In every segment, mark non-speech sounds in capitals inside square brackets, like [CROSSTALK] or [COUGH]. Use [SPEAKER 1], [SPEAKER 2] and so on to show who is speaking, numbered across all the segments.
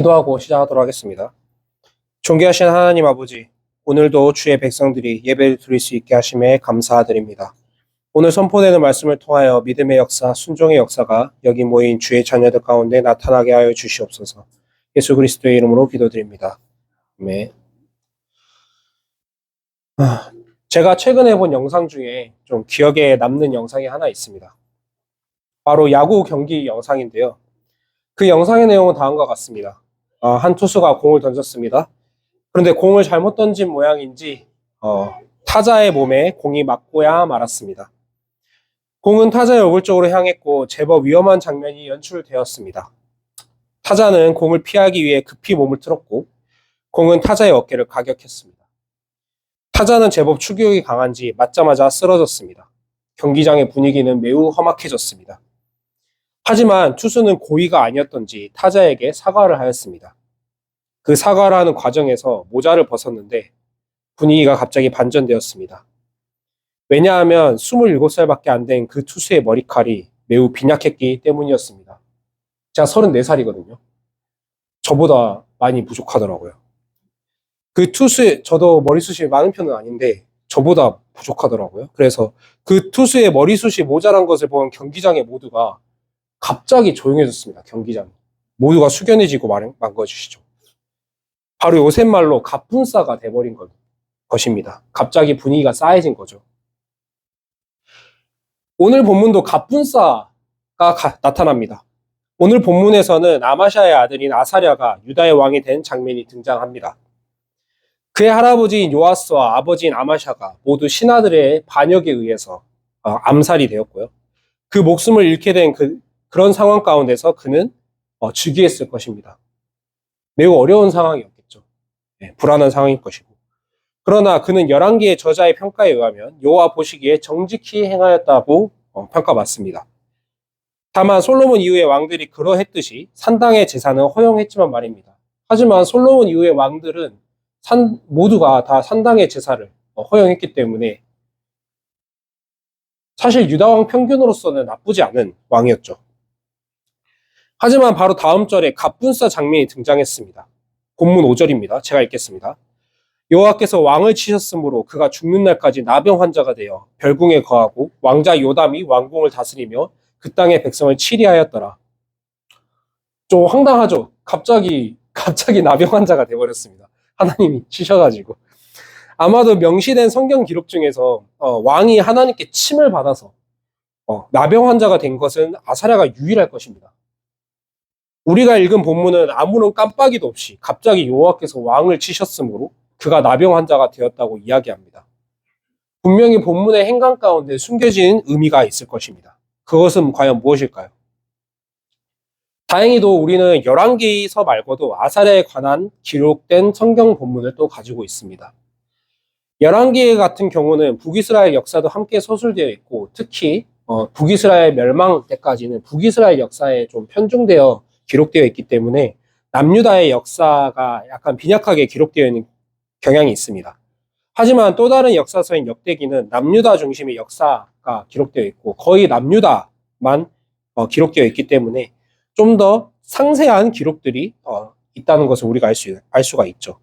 [SPEAKER 1] 기도하고 시작하도록 하겠습니다. 존귀하신 하나님 아버지, 오늘도 주의 백성들이 예배를 드릴 수 있게 하심에 감사드립니다. 오늘 선포되는 말씀을 통하여 믿음의 역사, 순종의 역사가 여기 모인 주의 자녀들 가운데 나타나게 하여 주시옵소서. 예수 그리스도의 이름으로 기도드립니다. 아, 제가 최근에 본 영상 중에 좀 기억에 남는 영상이 하나 있습니다. 바로 야구 경기 영상인데요. 그 영상의 내용은 다음과 같습니다. 어, 한 투수가 공을 던졌습니다. 그런데 공을 잘못 던진 모양인지 어, 타자의 몸에 공이 맞고야 말았습니다. 공은 타자의 얼굴 쪽으로 향했고 제법 위험한 장면이 연출되었습니다. 타자는 공을 피하기 위해 급히 몸을 틀었고 공은 타자의 어깨를 가격했습니다. 타자는 제법 추격이 강한지 맞자마자 쓰러졌습니다. 경기장의 분위기는 매우 험악해졌습니다. 하지만 투수는 고의가 아니었던지 타자에게 사과를 하였습니다. 그 사과를 하는 과정에서 모자를 벗었는데 분위기가 갑자기 반전되었습니다. 왜냐하면 27살밖에 안 된 그 투수의 머리칼이 매우 빈약했기 때문이었습니다. 제가 34살이거든요. 저보다 많이 부족하더라고요. 그 투수의, 저도 머리숱이 많은 편은 아닌데 저보다 부족하더라고요. 그래서 그 투수의 머리숱이 모자란 것을 본 경기장의 모두가 갑자기 조용해졌습니다. 경기장이. 모두가 숙연해지고 말- 망가지시죠. 바로 요새 말로 갑분싸가 돼버린 것, 것입니다. 갑자기 분위기가 싸해진 거죠. 오늘 본문도 갑분싸가 가- 나타납니다. 오늘 본문에서는 아마샤의 아들인 아사랴가 유다의 왕이 된 장면이 등장합니다. 그의 할아버지인 요아스와 아버지인 아마샤가 모두 신하들의 반역에 의해서 어, 암살이 되었고요. 그 목숨을 잃게 된 그, 그런 상황 가운데서 그는 어, 즉위했을 것입니다. 매우 어려운 상황이었겠죠. 네, 불안한 상황일 것이고. 그러나 그는 11개의 저자의 평가에 의하면 여호와 보시기에 정직히 행하였다고 어, 평가받습니다. 다만 솔로몬 이후의 왕들이 그러했듯이 산당의 제사는 허용했지만 말입니다. 하지만 솔로몬 이후의 왕들은 산, 모두가 다 산당의 제사를 어, 허용했기 때문에 사실 유다왕 평균으로서는 나쁘지 않은 왕이었죠. 하지만 바로 다음 절에 갑분싸 장면이 등장했습니다. 본문 5절입니다. 제가 읽겠습니다. 여호와께서 왕을 치셨으므로 그가 죽는 날까지 나병 환자가 되어 별궁에 거하고 왕자 요담이 왕궁을 다스리며 그 땅의 백성을 치리하였더라. 좀 황당하죠. 갑자기 갑자기 나병 환자가 되어버렸습니다. 하나님이 치셔가지고 아마도 명시된 성경 기록 중에서 어, 왕이 하나님께 침을 받아서 어, 나병 환자가 된 것은 아사랴가 유일할 것입니다. 우리가 읽은 본문은 아무런 깜빡이도 없이 갑자기 여호와께서 왕을 치셨으므로 그가 나병 환자가 되었다고 이야기합니다. 분명히 본문의 행간 가운데 숨겨진 의미가 있을 것입니다. 그것은 과연 무엇일까요? 다행히도 우리는 11개의 서 말고도 아사랴에 관한 기록된 성경 본문을 또 가지고 있습니다. 11개 같은 경우는 북이스라엘 역사도 함께 서술되어 있고 특히 어, 북이스라엘 멸망 때까지는 북이스라엘 역사에 좀 편중되어 기록되어 있기 때문에 남유다의 역사가 약간 빈약하게 기록되어 있는 경향이 있습니다. 하지만 또 다른 역사서인 역대기는 남유다 중심의 역사가 기록되어 있고 거의 남유다만 어, 기록되어 있기 때문에 좀 더 상세한 기록들이 어, 있다는 것을 우리가 알, 수, 알 수가 있죠.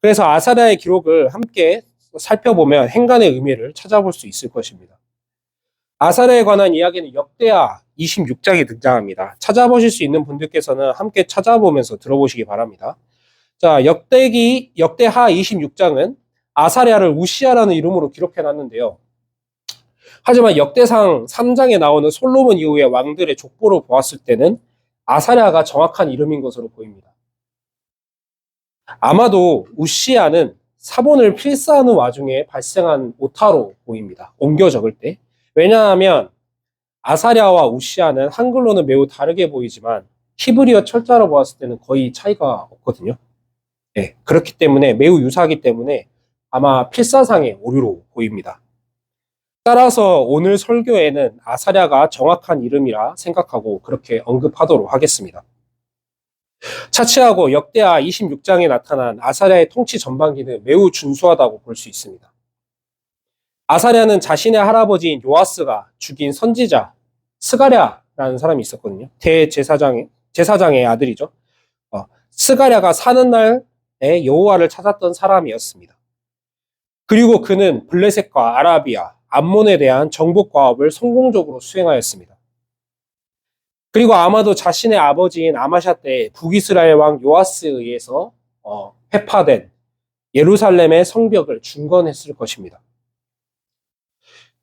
[SPEAKER 1] 그래서 아사랴의 기록을 함께 살펴보면 행간의 의미를 찾아볼 수 있을 것입니다. 아사랴에 관한 이야기는 역대하 26장에 등장합니다. 찾아보실 수 있는 분들께서는 함께 찾아보면서 들어보시기 바랍니다. 자, 역대기, 역대하 26장은 아사랴를 우시아라는 이름으로 기록해 놨는데요. 하지만 역대상 3장에 나오는 솔로몬 이후의 왕들의 족보를 보았을 때는 아사랴가 정확한 이름인 것으로 보입니다. 아마도 우시아는 사본을 필사하는 와중에 발생한 오타로 보입니다. 옮겨 적을 때. 왜냐하면 아사랴와 우시아는 한글로는 매우 다르게 보이지만 히브리어 철자로 보았을 때는 거의 차이가 없거든요. 네, 그렇기 때문에 매우 유사하기 때문에 아마 필사상의 오류로 보입니다. 따라서 오늘 설교에는 아사랴가 정확한 이름이라 생각하고 그렇게 언급하도록 하겠습니다. 차치하고 역대하 26장에 나타난 아사랴의 통치 전반기는 매우 준수하다고 볼 수 있습니다. 아사랴는 자신의 할아버지인 요아스가 죽인 선지자 스가랴라는 사람이 있었거든요. 대제사장 제사장의 아들이죠. 어, 스가랴가 사는 날에 여호와를 찾았던 사람이었습니다. 그리고 그는 블레셋과 아라비아, 암몬에 대한 정복 과업을 성공적으로 수행하였습니다. 그리고 아마도 자신의 아버지인 아마샤 때 북이스라엘 왕 요아스에 의해서 어, 회파된 예루살렘의 성벽을 중건했을 것입니다.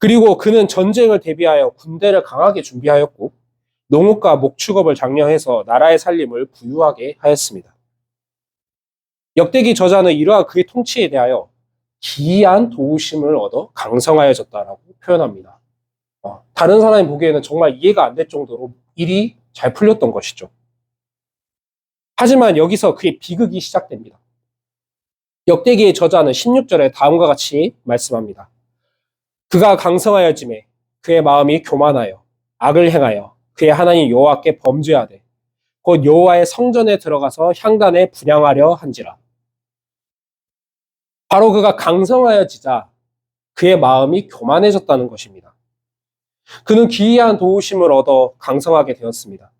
[SPEAKER 1] 그리고 그는 전쟁을 대비하여 군대를 강하게 준비하였고 농업과 목축업을 장려해서 나라의 살림을 부유하게 하였습니다. 역대기 저자는 이러한 그의 통치에 대하여 기이한 도우심을 얻어 강성하여졌다라고 표현합니다. 어, 다른 사람이 보기에는 정말 이해가 안 될 정도로 일이 잘 풀렸던 것이죠. 하지만 여기서 그의 비극이 시작됩니다. 역대기의 저자는 16절에 다음과 같이 말씀합니다. 그가 강성하여짐에 그의 마음이 교만하여 악을 행하여 그의 하나님 여호와께 범죄하되 곧 여호와의 성전에 들어가서 향단에 분양하려 한지라. 바로 그가 강성하여지자 그의 마음이 교만해졌다는 것입니다. 그는 기이한 도우심을 얻어 강성하게 되었습니다.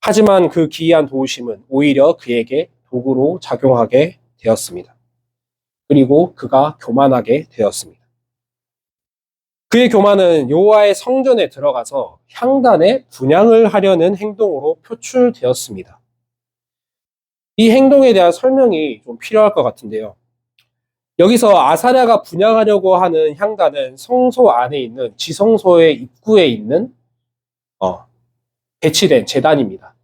[SPEAKER 1] 하지만 그 기이한 도우심은 오히려 그에게 도구로 작용하게 되었습니다. 그리고 그가 교만하게 되었습니다. 그의 교만은 여호와의 성전에 들어가서 향단에 분양을 하려는 행동으로 표출되었습니다. 이 행동에 대한 설명이 좀 필요할 것 같은데요. 여기서 아사랴가 분양하려고 하는 향단은 성소 안에 있는 지성소의 입구에 있는 어, 배치된 재단입니다.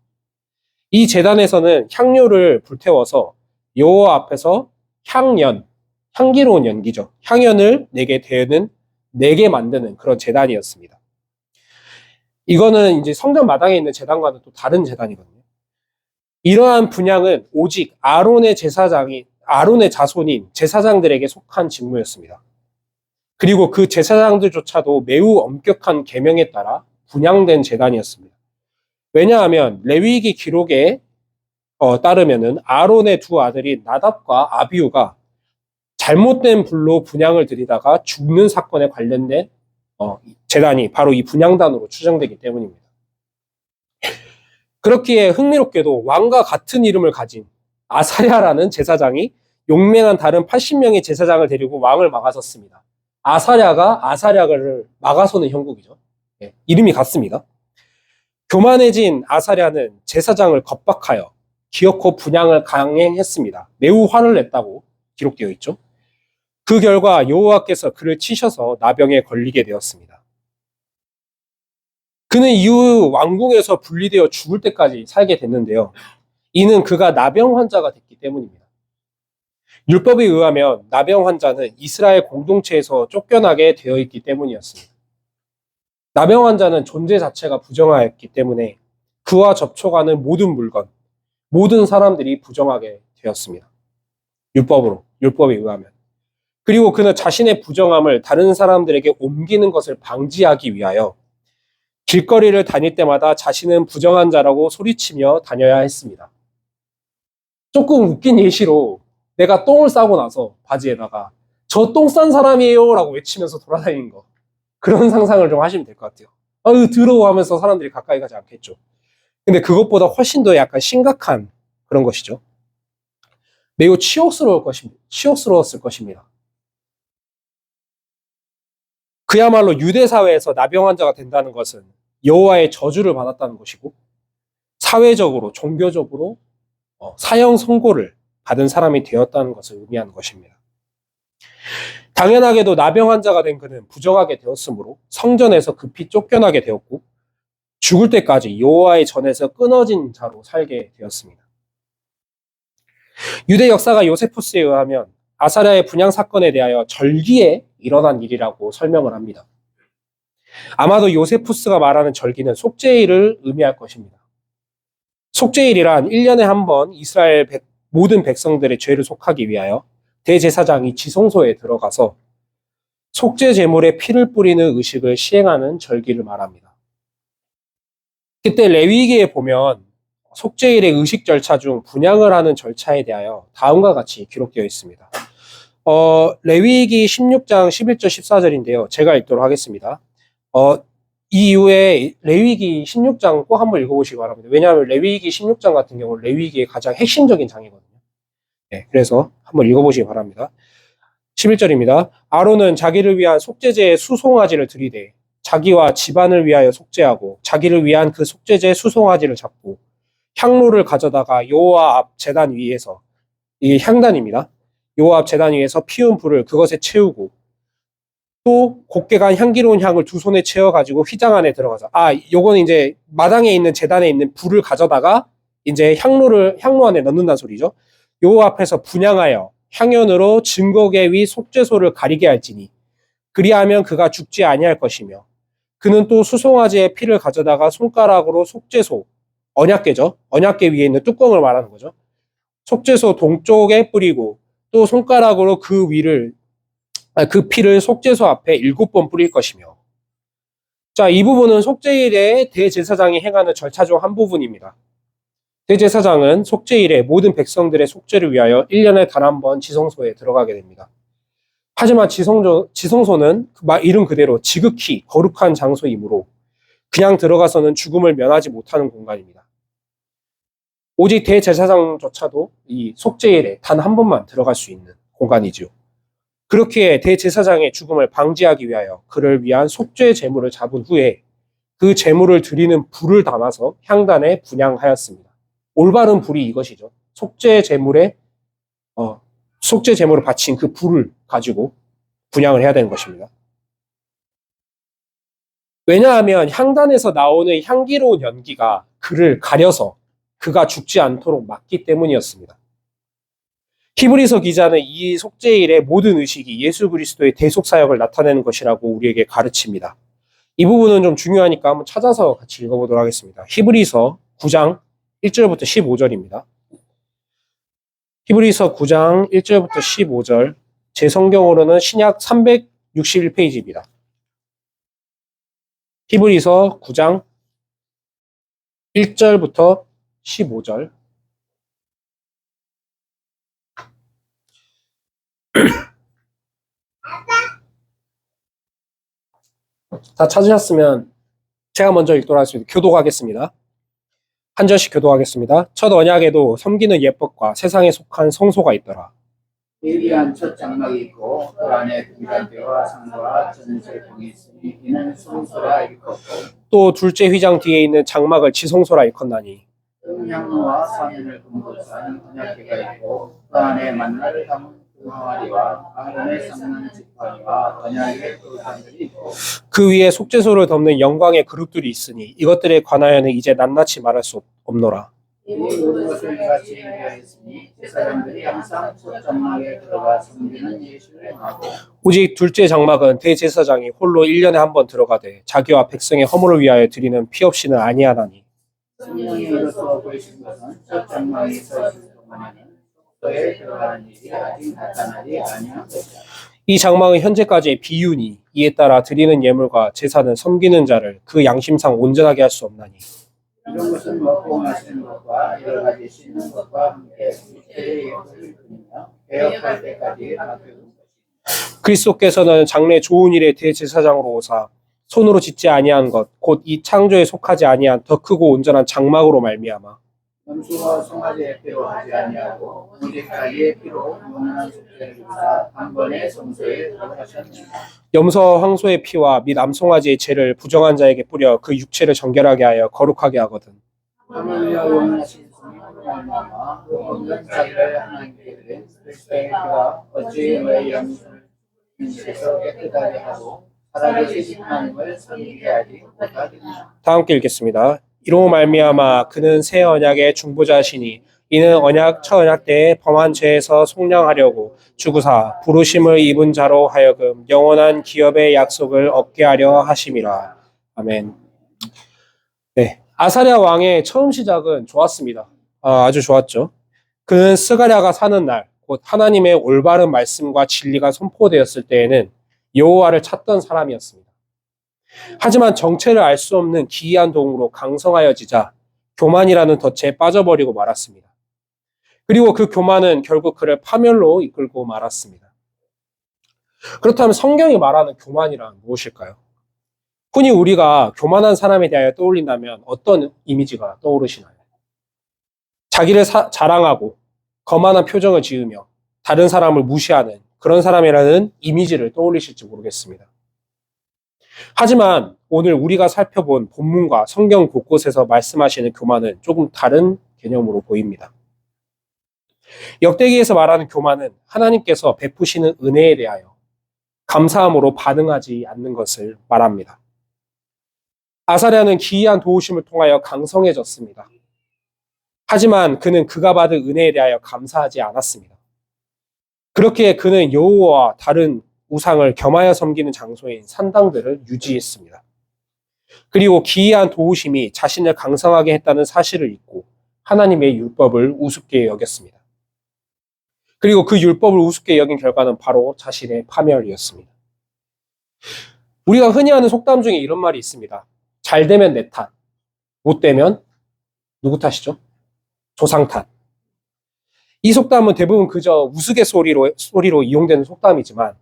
[SPEAKER 1] 이 재단에서는 향료를 불태워서 여호와 앞에서 향연, 향기로운 연기죠. 향연을 내게 되는 내게 만드는 그런 재단이었습니다. 이거는 이제 성전 마당에 있는 재단과는 또 다른 재단이거든요. 이러한 분양은 오직 아론의 제사장이 아론의 자손인 제사장들에게 속한 직무였습니다. 그리고 그 제사장들조차도 매우 엄격한 계명에 따라 분양된 재단이었습니다. 왜냐하면 레위기 기록에 어, 따르면은 아론의 두 아들인 나답과 아비우가 잘못된 불로 분양을 드리다가 죽는 사건에 관련된 어, 재단이 바로 이 분양단으로 추정되기 때문입니다. 그렇기에 흥미롭게도 왕과 같은 이름을 가진 아사랴라는 제사장이 용맹한 다른 80명의 제사장을 데리고 왕을 막아섰습니다. 아사랴가 아사랴를 막아서는 형국이죠. 예, 이름이 같습니다. 교만해진 아사랴는 제사장을 겁박하여 기어코 분양을 강행했습니다. 매우 화를 냈다고 기록되어 있죠. 그 결과 여호와께서 그를 치셔서 나병에 걸리게 되었습니다. 그는 이후 왕궁에서 분리되어 죽을 때까지 살게 됐는데요. 이는 그가 나병 환자가 됐기 때문입니다. 율법에 의하면 나병 환자는 이스라엘 공동체에서 쫓겨나게 되어 있기 때문이었습니다. 나병 환자는 존재 자체가 부정하였기 때문에 그와 접촉하는 모든 물건, 모든 사람들이 부정하게 되었습니다. 율법으로, 율법에 의하면. 그리고 그는 자신의 부정함을 다른 사람들에게 옮기는 것을 방지하기 위하여 길거리를 다닐 때마다 자신은 부정한 자라고 소리치며 다녀야 했습니다. 조금 웃긴 예시로 내가 똥을 싸고 나서 바지에다가 저 똥 싼 사람이에요 라고 외치면서 돌아다니는 거. 그런 상상을 좀 하시면 될 것 같아요. 아유, 더러워 하면서 사람들이 가까이 가지 않겠죠. 근데 그것보다 훨씬 더 약간 심각한 그런 것이죠. 매우 치욕스러울 것입니다. 치욕스러웠을 것입니다. 그야말로 유대 사회에서 나병 환자가 된다는 것은 여호와의 저주를 받았다는 것이고 사회적으로 종교적으로 어, 사형 선고를 받은 사람이 되었다는 것을 의미하는 것입니다. 당연하게도 나병 환자가 된 그는 부정하게 되었으므로 성전에서 급히 쫓겨나게 되었고 죽을 때까지 여호와의 전에서 끊어진 자로 살게 되었습니다. 유대 역사가 요세푸스에 의하면 아사랴의 분양 사건에 대하여 절기에 일어난 일이라고 설명을 합니다. 아마도 요세푸스가 말하는 절기는 속죄일을 의미할 것입니다. 속죄일이란 1년에 한 번 이스라엘 백, 모든 백성들의 죄를 속하기 위하여 대제사장이 지성소에 들어가서 속죄 제물에 피를 뿌리는 의식을 시행하는 절기를 말합니다. 그때 레위기에 보면 속죄일의 의식 절차 중 분양을 하는 절차에 대하여 다음과 같이 기록되어 있습니다. 어, 레위기 16장 11절 14절인데요. 제가 읽도록 하겠습니다. 어, 이 이후에 레위기 16장 꼭 한번 읽어보시기 바랍니다. 왜냐하면 레위기 16장 같은 경우는 레위기의 가장 핵심적인 장이거든요. 네, 그래서 한번 읽어보시기 바랍니다. 11절입니다. 아론은 자기를 위한 속죄제의 수송아지를 들이대 자기와 집안을 위하여 속죄하고 자기를 위한 그 속죄제 수송아지를 잡고 향로를 가져다가 여호와 앞 제단 위에서 이 향단입니다. 앞 제단 위에서 피운 불을 그것에 채우고 또 곱게 간 향기로운 향을 두 손에 채워 가지고 휘장 안에 들어가서 아 요거는 이제 마당에 있는 제단에 있는 불을 가져다가 이제 향로를 향로 안에 넣는다는 소리죠. 여호와 앞에서 분양하여 향연으로 증거계 위 속죄소를 가리게 할지니 그리하면 그가 죽지 아니할 것이며 그는 또 수송아지의 피를 가져다가 손가락으로 속죄소 언약계죠. 언약계 위에 있는 뚜껑을 말하는 거죠. 속죄소 동쪽에 뿌리고 또 손가락으로 그 위를 아, 그 피를 속죄소 앞에 일곱 번 뿌릴 것이며 자, 이 부분은 속죄일에 대제사장이 행하는 절차 중 한 부분입니다. 대제사장은 속죄일에 모든 백성들의 속죄를 위하여 1년에 단 한 번 지성소에 들어가게 됩니다. 하지만 지성소, 지성소는 이름 그대로 지극히 거룩한 장소이므로 그냥 들어가서는 죽음을 면하지 못하는 공간입니다. 오직 대제사장조차도 이 속죄일에 단 한 번만 들어갈 수 있는 공간이죠. 그렇게 대제사장의 죽음을 방지하기 위하여 그를 위한 속죄 제물을 잡은 후에 그 제물을 드리는 불을 담아서 향단에 분양하였습니다. 올바른 불이 이것이죠. 속죄 제물에 어, 속죄 제물을 바친 그 불을 가지고 분양을 해야 되는 것입니다. 왜냐하면 향단에서 나오는 향기로운 연기가 그를 가려서 그가 죽지 않도록 막기 때문이었습니다. 히브리서 기자는 이 속죄일의 모든 의식이 예수 그리스도의 대속 사역을 나타내는 것이라고 우리에게 가르칩니다. 이 부분은 좀 중요하니까 한번 찾아서 같이 읽어보도록 하겠습니다. 히브리서 9장 1절부터 15절입니다. 히브리서 9장 1절부터 15절 제 성경으로는 신약 361페이지입니다. 히브리서 9장 1절부터 15절 [CLEARS THROAT] 다 찾으셨으면 제가 먼저 읽도록 하겠습니다. 교도하겠습니다. 한 절씩 교도하겠습니다. 첫 언약에도 섬기는 예법과 세상에 속한 성소가 있더라.
[SPEAKER 2] 예비한 첫 장막이 있고 그 안에 배와 상과 전세통이 있으니 이는 성소라 일컫고
[SPEAKER 1] 또 둘째 휘장 뒤에 있는 장막을 지성소라 일컫나니
[SPEAKER 2] 음향로와 사면을 금고한 언약궤가 있고 그 안에 만나를 담은 금항아리와 아론의 삼는 지팡이와 언약의 그릇들이 있고
[SPEAKER 1] 그 위에 속죄소를 덮는 영광의 그룹들이 있으니 이것들에 관하여는 이제 낱낱이 말할 수 없노라.
[SPEAKER 2] 이 모든 것을 같이 행하였으니 제사장들이 항상 첫 장막에 들어가 섬기는 예수를 행하고
[SPEAKER 1] 오직 둘째 장막은 대제사장이 홀로 1년에 한 번 들어가되 자기와 백성의 허물을 위하여 드리는 피 없이는 아니하나니
[SPEAKER 2] 성령이 이로써 보이신 것은 첫 장막이 서 있을 동안에는 속도에 들어가는 일이 아직 나타나지 아니한 것이다.
[SPEAKER 1] 이 장막은 현재까지의 비유니 이에 따라 드리는 예물과 제사는 섬기는 자를 그 양심상 온전하게 할 수 없나니
[SPEAKER 2] 이런 것은 먹고 마시는 것과 여러 가지 씻는 것과 함께 육체의 예물을 드리며 개혁할 때까지 맡겨둔 것이다.
[SPEAKER 1] 그리스도께서는 장래 좋은 일의 대제사장으로 오사 손으로 짓지 아니한 것 곧 이 창조에 속하지 아니한 더 크고 온전한 장막으로 말미암아
[SPEAKER 2] 염수와 송아지의 피로 하지 아니하고 오직 자기의 피로 영원한 속죄를 입사 한 번에 성소에 들어가셨느니라.
[SPEAKER 1] 염소 황소의 피와 및 암송아지의 죄를 부정한 자에게 뿌려 그 육체를 정결하게 하여 거룩하게 하거든
[SPEAKER 2] 하늘 위하 영원하신 성령으로 말미암아 그 모든 자기를 하나님께 드린 그리스도의 피가 어찌 너의 영혼을 인에서 깨끗하게 하고 살아계신 섬기게 하지 못하겠느냐.
[SPEAKER 1] 다 함께 읽겠습니다. 이로 말미암아 그는 새 언약의 중보자시니 이는 언약 첫 언약 때에 범한 죄에서 속량하려고 주구사 부르심을 입은 자로 하여금 영원한 기업의 약속을 얻게 하려 하심이라. 아멘. 네, 아사랴 왕의 처음 시작은 좋았습니다. 아, 아주 좋았죠. 그는 스가랴가 사는 날, 곧 하나님의 올바른 말씀과 진리가 선포되었을 때에는 여호와를 찾던 사람이었습니다. 하지만 정체를 알 수 없는 기이한 동으로 강성하여지자 교만이라는 덫에 빠져버리고 말았습니다. 그리고 그 교만은 결국 그를 파멸로 이끌고 말았습니다. 그렇다면 성경이 말하는 교만이란 무엇일까요? 흔히 우리가 교만한 사람에 대하여 떠올린다면 어떤 이미지가 떠오르시나요? 자기를 사- 자랑하고 거만한 표정을 지으며 다른 사람을 무시하는 그런 사람이라는 이미지를 떠올리실지 모르겠습니다. 하지만 오늘 우리가 살펴본 본문과 성경 곳곳에서 말씀하시는 교만은 조금 다른 개념으로 보입니다. 역대기에서 말하는 교만은 하나님께서 베푸시는 은혜에 대하여 감사함으로 반응하지 않는 것을 말합니다. 아사랴는 기이한 도우심을 통하여 강성해졌습니다. 하지만 그는 그가 받은 은혜에 대하여 감사하지 않았습니다. 그렇게 그는 여호와와 다른 우상을 겸하여 섬기는 장소인 산당들을 유지했습니다. 그리고 기이한 도우심이 자신을 강성하게 했다는 사실을 잊고 하나님의 율법을 우습게 여겼습니다. 그리고 그 율법을 우습게 여긴 결과는 바로 자신의 파멸이었습니다. 우리가 흔히 하는 속담 중에 이런 말이 있습니다. 잘 되면 내 탓, 못 되면 누구 탓이죠? 조상 탓. 이 속담은 대부분 그저 우스갯소리로 소리로 이용되는 속담이지만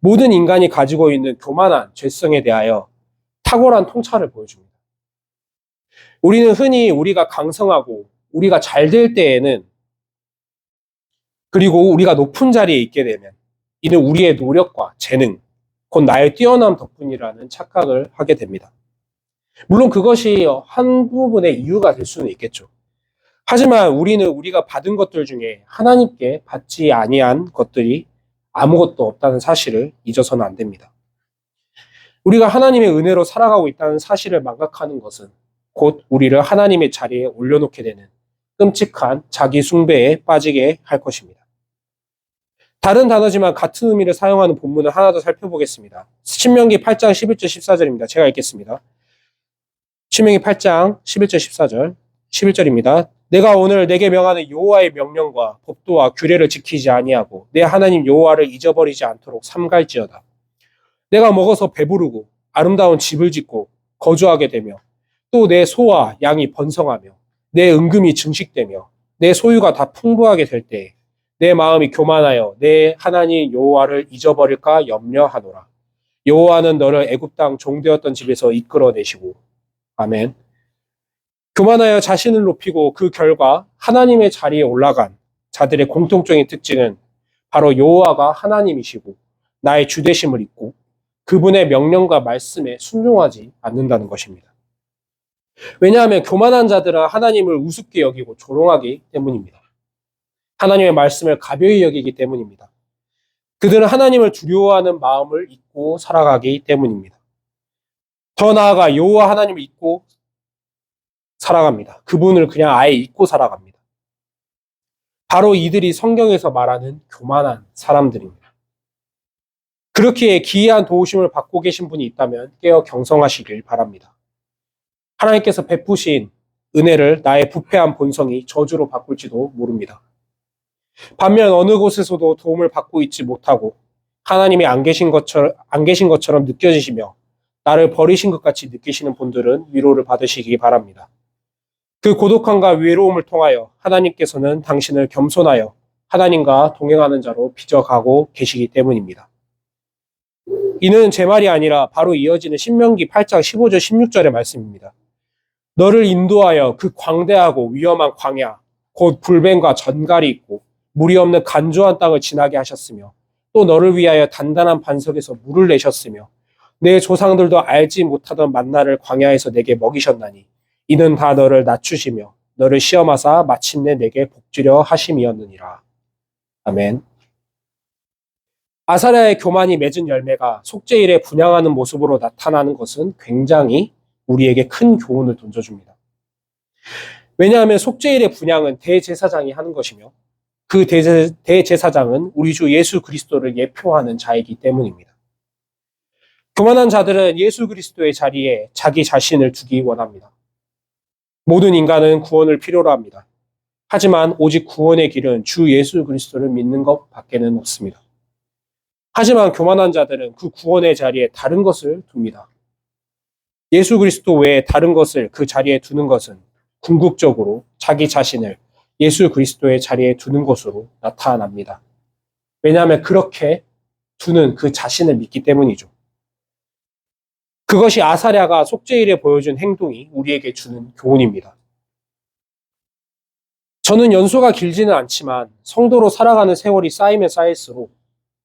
[SPEAKER 1] 모든 인간이 가지고 있는 교만한 죄성에 대하여 탁월한 통찰을 보여줍니다. 우리는 흔히 우리가 강성하고 우리가 잘 될 때에는 그리고 우리가 높은 자리에 있게 되면 이는 우리의 노력과 재능, 곧 나의 뛰어남 덕분이라는 착각을 하게 됩니다. 물론 그것이 한 부분의 이유가 될 수는 있겠죠. 하지만 우리는 우리가 받은 것들 중에 하나님께 받지 아니한 것들이 아무것도 없다는 사실을 잊어서는 안 됩니다. 우리가 하나님의 은혜로 살아가고 있다는 사실을 망각하는 것은 곧 우리를 하나님의 자리에 올려놓게 되는 끔찍한 자기 숭배에 빠지게 할 것입니다. 다른 단어지만 같은 의미를 사용하는 본문을 하나 더 살펴보겠습니다. 신명기 8장 11절 14절입니다. 제가 읽겠습니다. 신명기 8장 11절 14절 11절입니다. 내가 오늘 내게 명하는 여호와의 명령과 법도와 규례를 지키지 아니하고 내 하나님 여호와를 잊어버리지 않도록 삼갈지어다. 내가 먹어서 배부르고 아름다운 집을 짓고 거주하게 되며 또 내 소와 양이 번성하며 내 은금이 증식되며 내 소유가 다 풍부하게 될 때에 내 마음이 교만하여 내 하나님 여호와를 잊어버릴까 염려하노라. 여호와는 너를 애굽 땅 종되었던 집에서 이끌어내시고 아멘. 교만하여 자신을 높이고 그 결과 하나님의 자리에 올라간 자들의 공통적인 특징은 바로 여호와가 하나님이시고 나의 주대심을 잊고 그분의 명령과 말씀에 순종하지 않는다는 것입니다. 왜냐하면 교만한 자들은 하나님을 우습게 여기고 조롱하기 때문입니다. 하나님의 말씀을 가벼이 여기기 때문입니다. 그들은 하나님을 두려워하는 마음을 잊고 살아가기 때문입니다. 더 나아가 여호와 하나님을 잊고 살아갑니다. 그분을 그냥 아예 잊고 살아갑니다. 바로 이들이 성경에서 말하는 교만한 사람들입니다. 그렇기에 기이한 도우심을 받고 계신 분이 있다면 깨어 경성하시길 바랍니다. 하나님께서 베푸신 은혜를 나의 부패한 본성이 저주로 바꿀지도 모릅니다. 반면 어느 곳에서도 도움을 받고 있지 못하고 하나님이 안 계신 것처럼, 안 계신 것처럼 느껴지시며 나를 버리신 것 같이 느끼시는 분들은 위로를 받으시기 바랍니다. 그 고독함과 외로움을 통하여 하나님께서는 당신을 겸손하여 하나님과 동행하는 자로 빚어가고 계시기 때문입니다. 이는 제 말이 아니라 바로 이어지는 신명기 8장 15절 16절의 말씀입니다. 너를 인도하여 그 광대하고 위험한 광야, 곧 불뱀과 전갈이 있고 물이 없는 간조한 땅을 지나게 하셨으며 또 너를 위하여 단단한 반석에서 물을 내셨으며 내 조상들도 알지 못하던 만나를 광야에서 내게 먹이셨나니 이는 다 너를 낮추시며 너를 시험하사 마침내 내게 복주려 하심이었느니라. 아멘. 아사랴의 교만이 맺은 열매가 속죄일에 분양하는 모습으로 나타나는 것은 굉장히 우리에게 큰 교훈을 던져줍니다. 왜냐하면 속죄일의 분양은 대제사장이 하는 것이며 그 대제, 대제사장은 우리 주 예수 그리스도를 예표하는 자이기 때문입니다. 교만한 자들은 예수 그리스도의 자리에 자기 자신을 두기 원합니다. 모든 인간은 구원을 필요로 합니다. 하지만 오직 구원의 길은 주 예수 그리스도를 믿는 것 밖에는 없습니다. 하지만 교만한 자들은 그 구원의 자리에 다른 것을 둡니다. 예수 그리스도 외에 다른 것을 그 자리에 두는 것은 궁극적으로 자기 자신을 예수 그리스도의 자리에 두는 것으로 나타납니다. 왜냐하면 그렇게 두는 그 자신을 믿기 때문이죠. 그것이 아사랴가 속죄일에 보여준 행동이 우리에게 주는 교훈입니다. 저는 연수가 길지는 않지만 성도로 살아가는 세월이 쌓이면 쌓일수록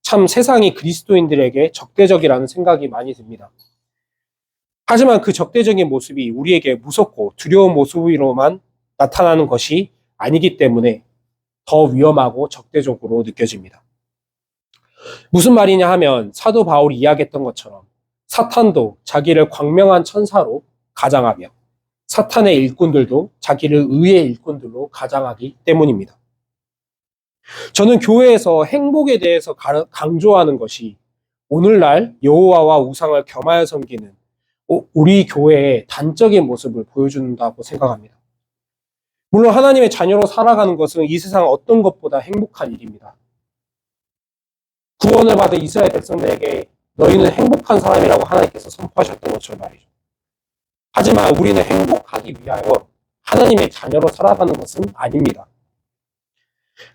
[SPEAKER 1] 참 세상이 그리스도인들에게 적대적이라는 생각이 많이 듭니다. 하지만 그 적대적인 모습이 우리에게 무섭고 두려운 모습으로만 나타나는 것이 아니기 때문에 더 위험하고 적대적으로 느껴집니다. 무슨 말이냐 하면 사도 바울이 이야기했던 것처럼 사탄도 자기를 광명한 천사로 가장하며 사탄의 일꾼들도 자기를 의의 일꾼들로 가장하기 때문입니다. 저는 교회에서 행복에 대해서 가- 강조하는 것이 오늘날 여호와와 우상을 겸하여 섬기는 오- 우리 교회의 단적인 모습을 보여준다고 생각합니다. 물론 하나님의 자녀로 살아가는 것은 이 세상 어떤 것보다 행복한 일입니다. 구원을 받은 이스라엘 백성들에게 너희는 행복한 사람이라고 하나님께서 선포하셨던 것처럼 말이죠. 하지만 우리는 행복하기 위하여 하나님의 자녀로 살아가는 것은 아닙니다.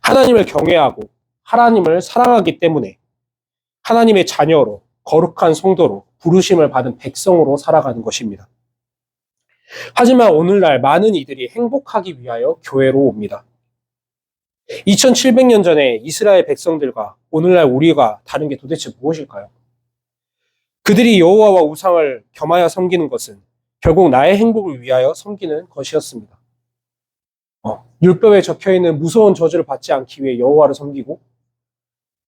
[SPEAKER 1] 하나님을 경외하고 하나님을 사랑하기 때문에 하나님의 자녀로 거룩한 성도로 부르심을 받은 백성으로 살아가는 것입니다. 하지만 오늘날 많은 이들이 행복하기 위하여 교회로 옵니다. 2700년 전에 이스라엘 백성들과 오늘날 우리가 다른 게 도대체 무엇일까요? 그들이 여호와와 우상을 겸하여 섬기는 것은 결국 나의 행복을 위하여 섬기는 것이었습니다. 어, 율법에 적혀 있는 무서운 저주를 받지 않기 위해 여호와를 섬기고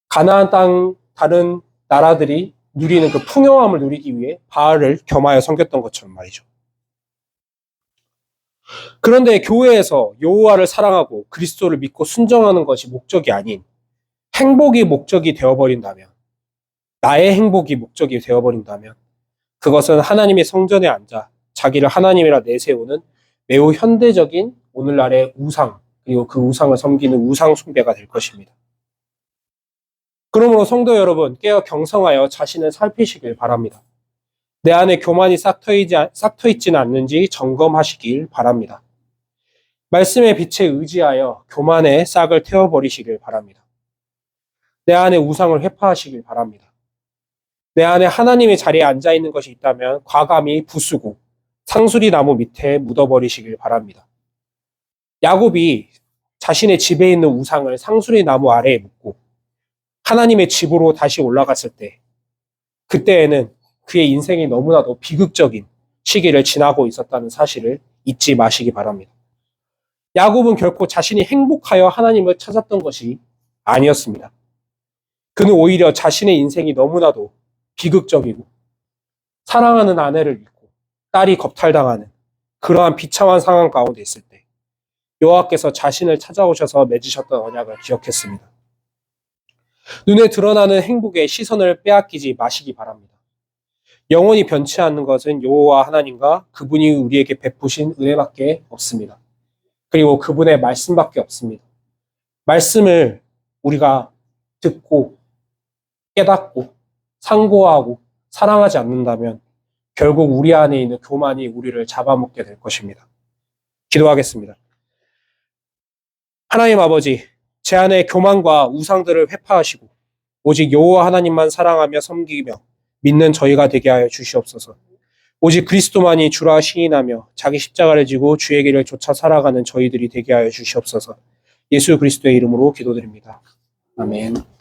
[SPEAKER 1] 가나안 땅 다른 나라들이 누리는 그 풍요함을 누리기 위해 바알을 겸하여 섬겼던 것처럼 말이죠. 그런데 교회에서 여호와를 사랑하고 그리스도를 믿고 순정하는 것이 목적이 아닌 행복이 목적이 되어버린다면 나의 행복이 목적이 되어버린다면 그것은 하나님의 성전에 앉아 자기를 하나님이라 내세우는 매우 현대적인 오늘날의 우상 그리고 그 우상을 섬기는 우상 숭배가 될 것입니다. 그러므로 성도 여러분 깨어 경성하여 자신을 살피시길 바랍니다. 내 안에 교만이 싹 트이지, 싹 트있지는 않는지 점검하시길 바랍니다. 말씀의 빛에 의지하여 교만의 싹을 태워버리시길 바랍니다. 내 안에 우상을 회파하시길 바랍니다. 내 안에 하나님의 자리에 앉아 있는 것이 있다면 과감히 부수고 상수리 나무 밑에 묻어버리시길 바랍니다. 야곱이 자신의 집에 있는 우상을 상수리 나무 아래에 묻고 하나님의 집으로 다시 올라갔을 때 그때에는 그의 인생이 너무나도 비극적인 시기를 지나고 있었다는 사실을 잊지 마시기 바랍니다. 야곱은 결코 자신이 행복하여 하나님을 찾았던 것이 아니었습니다. 그는 오히려 자신의 인생이 너무나도 비극적이고 사랑하는 아내를 잃고 딸이 겁탈당하는 그러한 비참한 상황 가운데 있을 때 여호와께서 자신을 찾아오셔서 맺으셨던 언약을 기억했습니다. 눈에 드러나는 행복에 시선을 빼앗기지 마시기 바랍니다. 영원히 변치 않는 것은 여호와 하나님과 그분이 우리에게 베푸신 은혜밖에 없습니다. 그리고 그분의 말씀밖에 없습니다. 말씀을 우리가 듣고 깨닫고 상고하고 사랑하지 않는다면 결국 우리 안에 있는 교만이 우리를 잡아먹게 될 것입니다. 기도하겠습니다. 하나님 아버지, 제 안에 교만과 우상들을 회파하시고 오직 여호와 하나님만 사랑하며 섬기며 믿는 저희가 되게 하여 주시옵소서. 오직 그리스도만이 주라 시인하며 자기 십자가를 지고 주의 길을 쫓아 살아가는 저희들이 되게 하여 주시옵소서. 예수 그리스도의 이름으로 기도드립니다. 아멘.